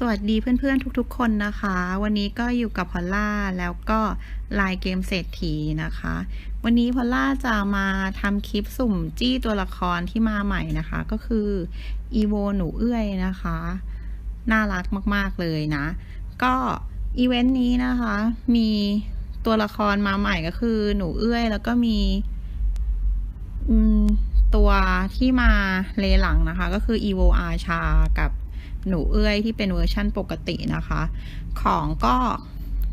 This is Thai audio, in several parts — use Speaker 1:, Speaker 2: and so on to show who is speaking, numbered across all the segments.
Speaker 1: สวัสดีเพื่อนๆทุกๆคนนะคะ วันนี้ก็อยู่กับพอลล่าแล้วก็ลายเกมเศรษฐีนะคะ วันนี้พอลล่าจะมาทำคลิปสุ่มจี้ตัวละครที่มาใหม่นะคะ ก็คืออีโวหนูเอื้อยนะคะ น่ารักมากๆเลยนะ ก็อีเวนต์นี้นะคะ มีตัวละครมาใหม่ก็คือหนูเอื้อยแล้วก็มีอืมตัวที่มาเลหลังนะคะ ก็คือ evo อาชากับ หนูเอื้อยที่เป็นเวอร์ชั่นปกตินะคะ ของก็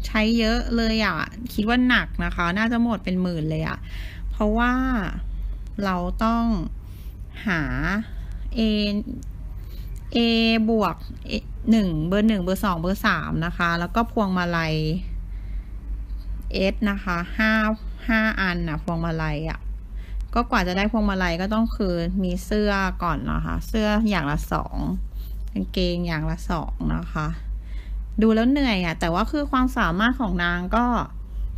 Speaker 1: ใช้เยอะเลยอะ่ะ คิดว่าหนักนะคะ น่าจะหมดเป็นหมื่นเลยอะ่ะ เพราะว่าเราต้องหา A A บวกหนึ่งเบอร์หนึ่งเบอร์สองเบอร์สามนะคะ แล้วก็พวงมาลัย S นะคะห้าห้าอันนะพวงมาลัยอะ่ะ ก็กว่าจะได้พวงมาลัยก็ต้องคือมีเสื้อก่อนนะคะ เสื้ออย่างละสอง กางเกงอย่างละสองนะคะ ดูแล้วเหนื่อยอะ่ะแต่ว่าคือความสามารถของนางก็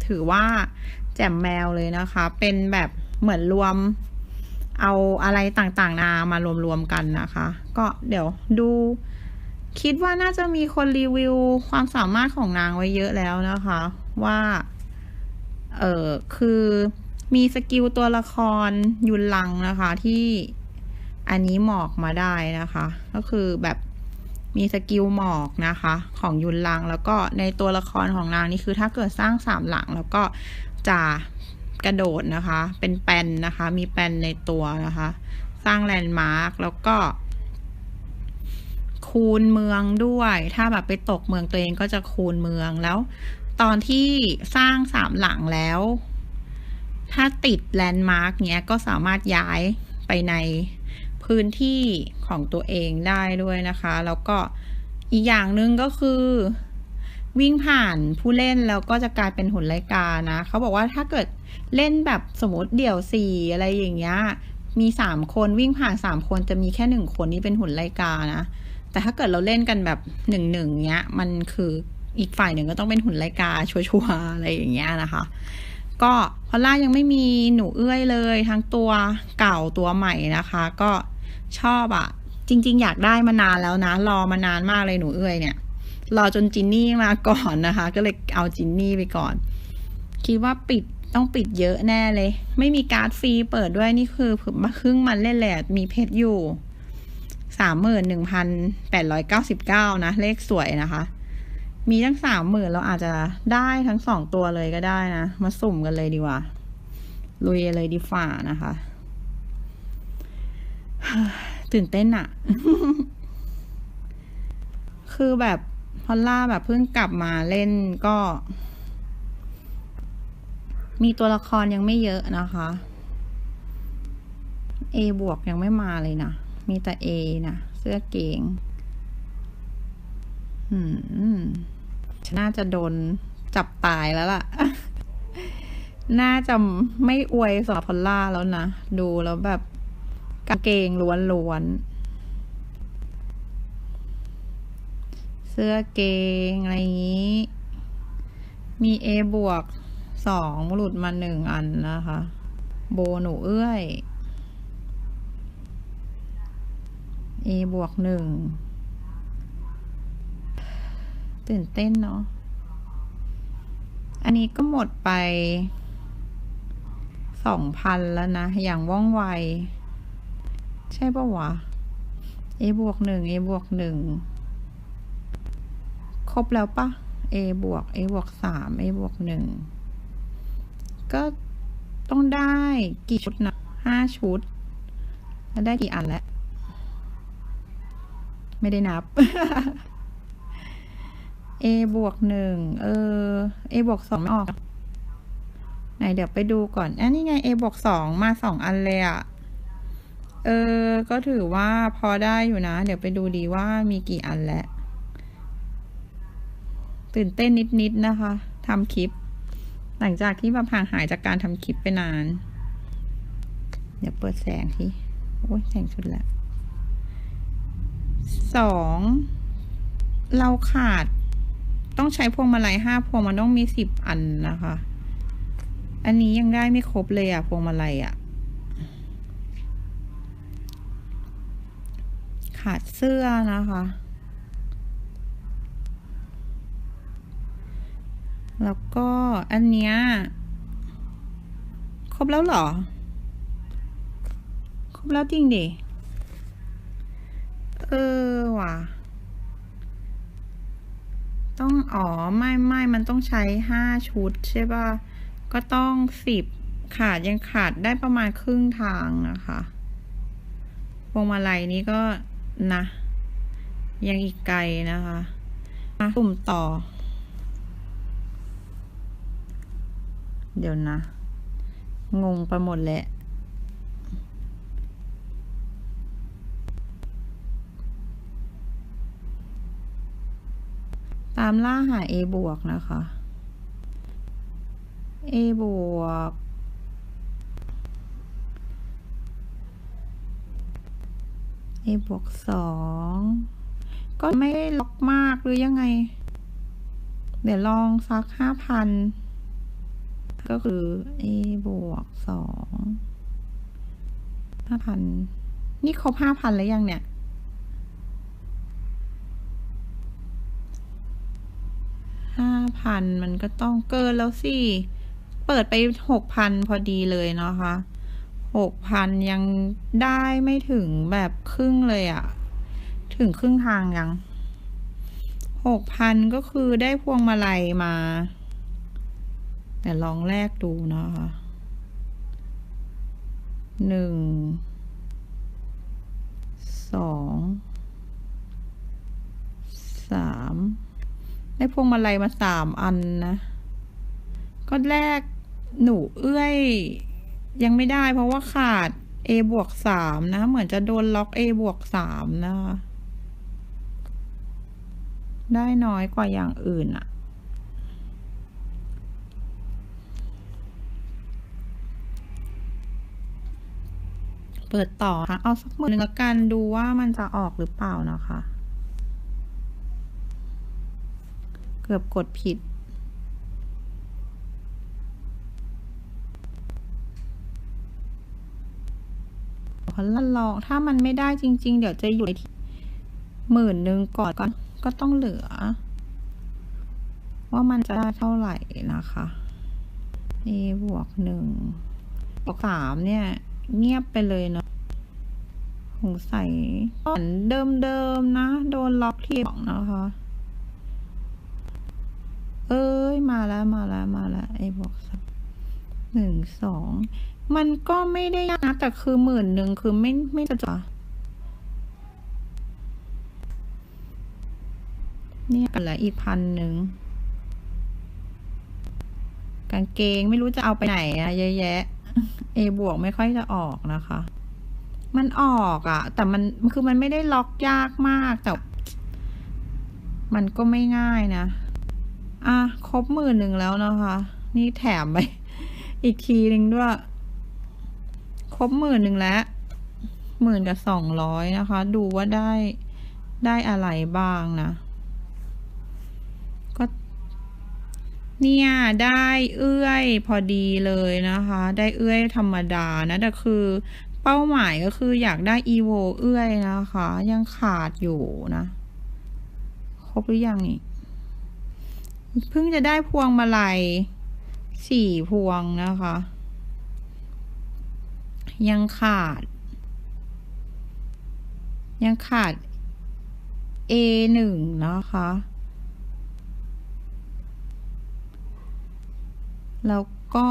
Speaker 1: ถือว่าแจ่มแมวเลยนะคะ เป็นแบบเหมือนรวมเอาอะไรต่างๆนามารวมๆกันนะคะ ก็เดี๋ยวดู คิดว่าน่าจะมีคนรีวิวความสามารถของนางไว้เยอะแล้วนะคะ ว่าเออคือมีสกิลตัวละครยุนลังนะคะที่อันนี้หมอกมาได้นะคะ ก็คือแบบ มีสกิลหมอกนะคะ ของยุนลังแล้วก็ในตัวละครของนางนี่คือถ้าเกิดสร้างสามหลังแล้วก็จะกระโดดนะคะ เป็นแปนนะคะ มีแปนในตัวนะคะ สร้างแลนด์มาร์กแล้วก็ คูณเมืองด้วย ถ้าแบบไปตกเมืองตัวเองก็จะคูณเมืองแล้ว ตอนที่สร้างสามหลังแล้ว ถ้าติดแลนด์มาร์กเนี้ยก็สามารถย้ายไปใน พื้นที่ของตัวเองได้ด้วยนะคะ แล้วก็อีกอย่างหนึ่งก็คือ วิ่งผ่านผู้เล่นแล้วก็จะกลายเป็นหุ่นไลกานะเขาบอกว่าถ้าเกิดเล่นแบบสมมติเดี่ยวสี่อะไรอย่างเงี้ยมีสามคนวิ่งผ่านสามคนจะมีแค่หนึ่งคนที่เป็นหุ่นไลกานะแต่ถ้าเกิดเราเล่นกันแบบหนึ่งหนึ่งเงี้ยมันคืออีกฝ่ายหนึ่งก็ต้องเป็นหุ่นไลกาชัวร์ๆอะไรอย่างเงี้ยนะคะ ก็พอล่ายังไม่มีหนูเอื้อยเลยทั้งตัวเก่าตัวใหม่นะคะ ก็ ชอบอะ่ะจริง ๆ อยากได้มานานแล้วนะ รอมานานมากเลยหนูเอื้อยเนี่ย รอจนจินนี่มาก่อนนะคะ ก็เลยเอาจินนี่ไปก่อน คิดว่าปิดต้องปิดเยอะแน่เลย ไม่มีการ์ดฟรีเปิดด้วยนี่คือมาครึ่งมันเล่นแหละมีเพชรอยู่สามหมื่นหนึ่งพันแปดร้อยเก้าสิบเก้านะ เลขสวยนะคะ มีทั้งสามหมื่นเราอาจจะได้ทั้งสองตัวเลยก็ได้นะ มาสุ่มกันเลยดีกว่าลุยเลยดีฝ่านะคะ ตื่นเต้นอะคือแบบพอลล่าแบบเพิ่งกลับมาเล่นก็ มีตัวละครยังไม่เยอะนะคะ A บวกยังไม่มาเลยนะ มีแต่ A นะเสื้อเกงอืมน่าจะโดนจับตายแล้วล่ะ น่าจะไม่อวยสำหรับพอลล่าแล้วนะ ดูแล้วแบบ กางเกงล้วนๆ เสื้อเกง อะไรอย่างนี้ มี A บวกสองหลุดมาหนึ่งอันนะคะ โบหนูเอื้อย A บวกหนึ่งตื่นเต้นเนาะ อันนี้ก็หมดไปสองพันแล้วนะ อย่างว่องไว ใช่ปะวะ a บวกหนึ่ง a บวกหนึ่งครบแล้วปะ a บวก a บวกสาม a บวกหนึ่งก็ต้องได้กี่ชุดนะห้าชุด แล้วได้กี่อันแล้ว ไม่ได้นับ a บวกหนึ่งเออ a บวกสองไม่ออก ไหนเดี๋ยวไปดูก่อนอันนี้ไง a บวกสองมาสองอันเลยอะ เออ ก็ถือว่าพอได้อยู่นะ เดี๋ยวไปดูดีว่ามีกี่อันแล้ว ตื่นเต้นนิดๆนะคะทำคลิป หลังจากที่แบบห่างหายจากการทำคลิปไปนาน เดี๋ยวเปิดแสงที่โอ้ยแสงชุดแล้วสองเราขาดต้องใช้พวงมาลัยห้าพวงมันต้องมีสิบอันนะคะ อันนี้ยังได้ไม่ครบเลยอะพวงมาลัยอะ ขาดเสื้อนะคะ แล้วก็อันเนี้ยครบแล้วหรอ ครบแล้วจริงดิเออว่ะ ต้องอ๋อไม่ไม่มันต้องใช้ห้าชุดใช่ป่ะ ก็ต้องสิบขาดยังขาดได้ประมาณครึ่งทางนะคะวงมาลัยนี้ก็ นะ ยังอีกไกลนะคะมาสุ่มต่อ เดี๋ยวนะ งงไปหมดแหละตามล่าหา A บวกนะคะ A บวก A บวกสองก็ไม่ได้ล็อกมากหรือยังไง เดี๋ยวลองสักห้าพันก็คือ A บวกสองห้าพันนี่ครบห้าพันแล้วยังเนี่ยห้าพันมันก็ต้องเกินแล้วสิ เปิดไปหกพันพอดีเลยเนาะค่ะ หกพันยังได้ไม่ถึงแบบครึ่งเลยอะถึงครึ่งทางยังหกพันก็คือได้พวงมาลัยมา แต่ลองแลกดูนะคะหนึ่งสองสามได้พวงมาลัยมาสามอันนะ ก็แรกหนูเอื้อย ยังไม่ได้เพราะว่าขาด A บวกสามนะ เหมือนจะโดนล็อก A บวกสามนะคะได้น้อยกว่าอย่างอื่นอะเปิดต่อค่ะ เอาสักหมื่นหนึ่งละกันดูว่ามันจะออกหรือเปล่านะคะ เกือบกดผิด พอละลองถ้ามันไม่ได้จริง ๆ เดี๋ยวจะอยู่ที่หมื่นหนึ่งก่อนก็ก็ต้องเหลือ ว่ามันจะได้เท่าไหร่นะคะ a บวกหนึ่งบวกสามเนี่ย เงียบไปเลยเนาะสงสัยเหมือนเดิมๆนะ โดนล็อกที่สองนะคะ เอ้ย มาแล้ว หนึ่งสองมันก็ไม่ได้ยากนะแต่คือหมื่นหนึ่งคือไม่ไม่จะจ่ะเนี่ยกันละอีกพันหนึ่งกางเกงไม่รู้จะเอาไปไหนอะเยอะแยะเอบวกไม่ค่อยจะออกนะคะ มันออกอะแต่มันคือมันไม่ได้ล็อกยากมากแต่ มันก็ไม่ง่ายนะ อะ ครบหมื่นหนึ่งแล้วนะคะ นี่แถมไป อีกทีหนึ่งด้วย ครบหมื่นหนึ่งแล้วหมื่นกับสองร้อยนะคะ ดูว่าได้ได้อะไรบ้างนะ ก็ เนี่ย ได้เอื้อยพอดีเลยนะคะ ได้เอื้อยธรรมดานะแต่คือ เป้าหมายก็คืออยากได้อีโวเอื้อยนะคะ ยังขาดอยู่นะ ครบหรือยังนี่เพิ่งจะได้พวงมาลัย สี่พวงนะคะ ยังขาด ยังขาด A หนึ่งนะคะ แล้วก็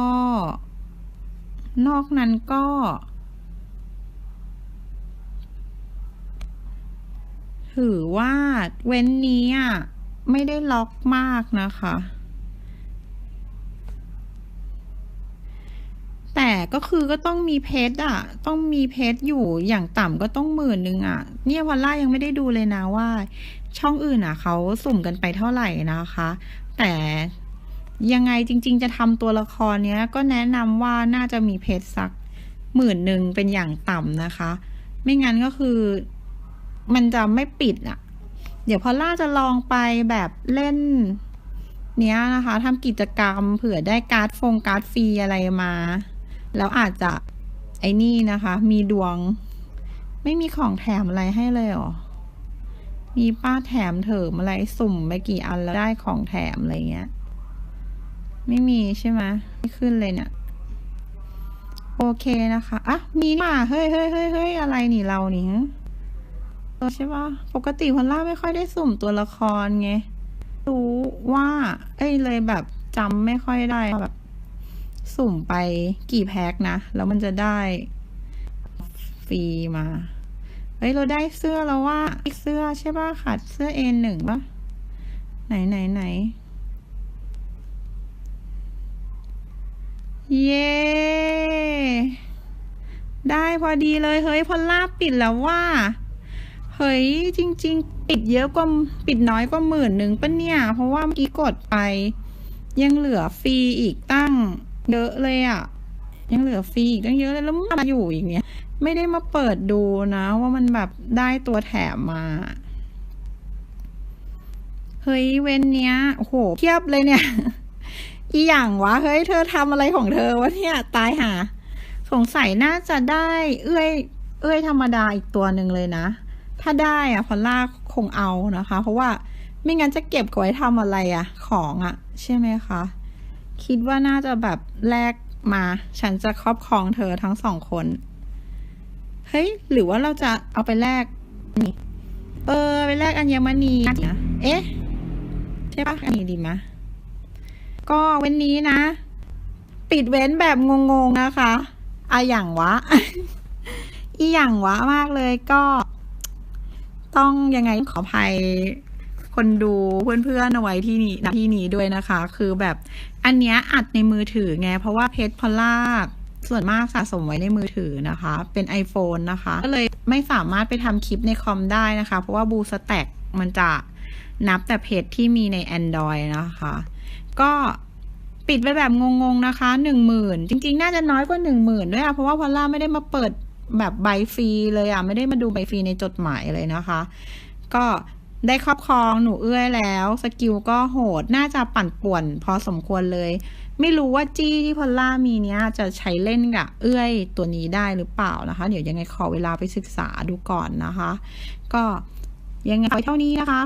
Speaker 1: นอกนั้นก็ ถือว่าเว้นนี้อะ ไม่ได้ล็อกมากนะคะ แต่ก็คือก็ต้องมีเพชรอะ ต้องมีเพชรอยู่อย่างต่ำก็ต้องหมื่นนึงอะ เนี่ยวันล่ายังไม่ได้ดูเลยนะว่า ช่องอื่นอะเขาสุ่มกันไปเท่าไหร่นะคะ แต่ยังไงจริง ๆ จะทำตัวละครเนี้ย ก็แนะนำว่าน่าจะมีเพชรสักหมื่นหนึ่งเป็นอย่างต่ำนะคะ ไม่งั้นก็คือมันจะไม่ปิดอะ เดี๋ยวพอล่าจะลองไปแบบเล่นเนี้ยนะคะทำกิจกรรมเผื่อได้การ์ดฟงการ์ดฟรีอะไรมา แล้วอาจจะไอ้นี่นะคะ มีดวง ไม่มีของแถมอะไรให้เลยหรอ มีป้าแถมเถิมอะไรสุ่มไปกี่อันแล้วได้ของแถมอะไรเงี้ย ไม่มีใช่ไหมไม่ขึ้นเลยเนี่ยโอเคนะคะอะมีนี่มาเฮ้ยเฮ้ยเฮ้ยเฮ้ยอะไรนี่เรานี่ฮะเออใช่ปะปกติพอลล่าไม่ค่อยได้สุ่มตัวละครไง รู้ว่า เอ้ยเลยแบบจำไม่ค่อยได้แบบ สุ่มไปกี่แพ็คนะ แล้วมันจะได้ฟรีมา เฮ้ย เราได้เสื้อแล้วว่าเสื้อใช่ป่ะขาดเสื้อเอ็นหนึ่งป่ะ ไหนไหนไหน เย้ ได้พอดีเลย เฮ้ย พอลล่าปิดแล้วว่า เฮ้ย จริง ๆ ปิดเยอะกว่า ปิดน้อยกว่าหมื่นหนึ่งปะเนี่ย เพราะว่าเมื่อกี้กดไป ยังเหลือฟรีอีกตั้ง เยอะเลยอะ่ะ ยังเหลือฟรีอีกตั้งเยอะเลยแล้วมาอยู่อีกเนี่ย ไม่ได้มาเปิดดูนะ ว่ามันแบบได้ตัวแถมมา เฮ้ยเว้นเนี้ยโอ้โหเทียบเลยเนี่ย อีหยังวะ เฮ้ย เธอทำอะไรของเธอวะเนี่ยตายหาสงสัยน่าจะได้ เอื้อย เอื้อยธรรมดาอีกตัวหนึ่งเลยนะ ถ้าได้อะพอลล่าคงเอานะคะ เพราะว่าไม่งั้นจะเก็บไว้ทำอะไรอะของอะใช่ไหมคะ คิดว่าน่าจะแบบแลกมา ฉันจะครอบครองเธอทั้งสองคน เฮ้ย หรือว่าเราจะเอาไปแลกนี่เออ ไปแลกอัญมณีนะเอ๊ะ ใช่ปะอันนี้ดีมะ ก็เว้นนี้นะ ปิดเว้นแบบงงๆนะคะอะอย่างวะ อีอย่างวะมากเลยก็ ต้องยังไงขออภัย คนดูเพื่อนๆเอาไว้ที่นี่ที่นี้ด้วยนะคะ คือแบบอันเนี้ยอัดในมือถือไง เพราะว่าเพชรพอลล่าส่วนมากสะสมไว้ในมือถือนะคะ เป็น iPhone นะคะ ก็เลยไม่สามารถไปทำคลิปในคอมได้นะคะ เพราะว่าบูสแต็กมันจะนับแต่เพจที่มีใน Android นะคะ ก็ปิดไปแบบงงๆนะคะหนึ่งหมื่นจริงๆ น่าจะน้อยกว่าหนึ่งหมื่นด้วยอะเพราะว่าพอลล่าไม่ได้มาเปิดแบบใบฟรีเลยอะไม่ได้มาดูใบฟรีในจดหมายเลยนะคะ ก็ ได้ครอบครองหนูเอื้อยแล้ว สกิลก็โหดน่าจะปั่นป่วน พอสมควรเลย ไม่รู้ว่าจี้ที่พอลล่ามีเนี้ยจะใช้เล่นกับเอื้อยตัวนี้ได้หรือเปล่านะคะ เดี๋ยวยังไงขอเวลาไปศึกษาดูก่อนนะคะ ก็ยังไงเท่านี้นะคะ